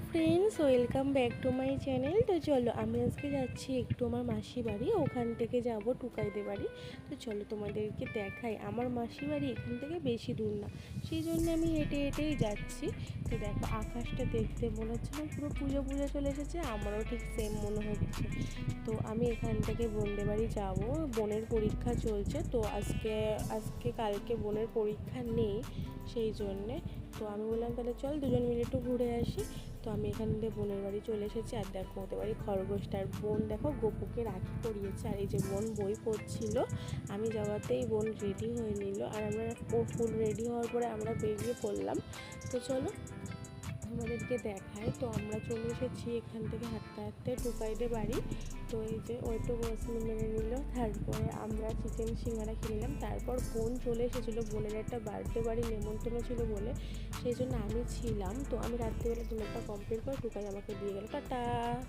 free friends welcome back to my channel তো চলো, আমি আজকে যাচ্ছি একটু আমার মাসি বাড়ি, ওখান থেকে যাব টুকাইদের বাড়ি। তো চলো তোমাদেরকে দেখাই, আমার মাসি বাড়ি এখান থেকে বেশি দূর না, সেই জন্য আমি হেঁটে হেঁটেই যাচ্ছি। তো দেখো, আকাশটা দেখতে মনে হচ্ছে না, পুরো পুজো পুজো চলে এসেছে, আমারও ঠিক সেম মনে হচ্ছে। তো আমি এখান থেকে বোনদের বাড়ি যাব, বোনের পরীক্ষা চলছে, তো আজকে আজকে কালকে বোনের পরীক্ষা নেই, সেই জন্যে। তো আমি বললাম, তাহলে চল দুজন মিলে একটু ঘুরে আসি। তো আমি এখান থেকে বোনের বাড়ি চলে এসেছি। আর দেখো, ওদের বাড়ি খরগোশটার বোন। দেখো, গোপুকে রাখি পরিয়েছে। আর এই যে বোন বই পড়ছিল, আমি যাওয়াতেই বোন রেডি হয়ে নিল। আর আমরা ও ফুল রেডি হওয়ার পরে আমরা বেরিয়ে পড়লাম। তো চলো আমাদেরকে দেখায়। তো আমরা চলে এসেছি এখান থেকে হাঁটতে হাঁটতে টুকাইদে বাড়ি। তো এই যে ওই তো বসনি মেরে নিল। তারপরে আমরা চিকেন সিঙ্গারা খেয়ে নিলাম। তারপর বোন চলে এসেছিল। বোনের একটা বার্থডে বাড়ি, নেমন্তন্ন ছিল বলে। সেই জন্য আমি ছিলাম। তো আমি রাত্রিবেলা ডিনারটা কমপ্লিট করে টুকাই আমাকে দিয়ে গেল। টাটা!